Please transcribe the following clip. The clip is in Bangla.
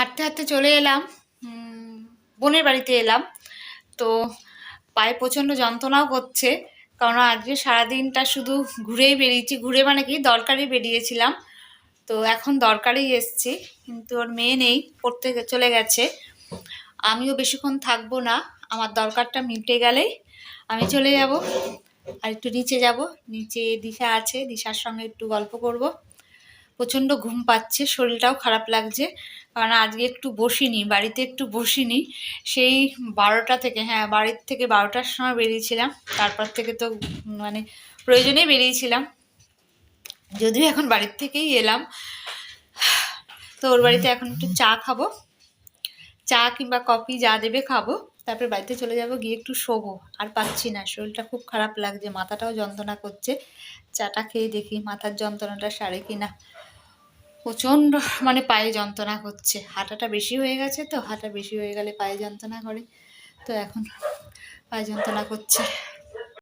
হাঁটতে হাঁটতে চলে এলাম। বোনের বাড়িতে এলাম। তো পায়ে প্রচণ্ড যন্ত্রণাও করছে। কারণ আজকে সারাদিনটা শুধু ঘুরেই বেরিয়েছি। ঘুরে মানে কি? দরকারি বেরিয়েছিলাম। তো এখন দরকারই এসছি। কিন্তু ওর মেয়ে নেই, পড়তে চলে গেছে। আমিও বেশিক্ষণ থাকব না। আমার দরকারটা মিটে গেলেই আমি চলে যাব। আর একটু নিচে যাব। নিচে দিশা আছে। দিশার সঙ্গে একটু গল্প করব। প্রচণ্ড ঘুম পাচ্ছে। শরীরটাও খারাপ লাগছে। কারণ আজকে একটু বসিনি, বাড়িতে একটু বসিনি। সেই বারোটা থেকে হ্যাঁ বাড়ির থেকে বারোটার সময় বেরিয়েছিলাম। তারপর থেকে তো মানে প্রয়োজনেই বেরিয়েছিলাম। যদিও এখন বাড়ির থেকেই এলাম। তো ওর বাড়িতে এখন একটু চা খাব। চা কিংবা কফি যা দেবে খাব। তারপরে বাড়িতে চলে যাব, গিয়ে একটু শোবো। আর পাচ্ছি না, শরীরটা খুব খারাপ লাগছে, মাথাটাও যন্ত্রণা করছে। চাটা খেয়ে দেখি মাথার যন্ত্রণাটা সারে কিনা। প্রচণ্ড মানে পায়ে যন্ত্রণা করছে হাঁটাটা বেশি হয়ে গেছে তো, হাঁটা বেশি হয়ে গেলে পায়ে যন্ত্রণা করে। তো এখন পায়ে যন্ত্রণা করছে।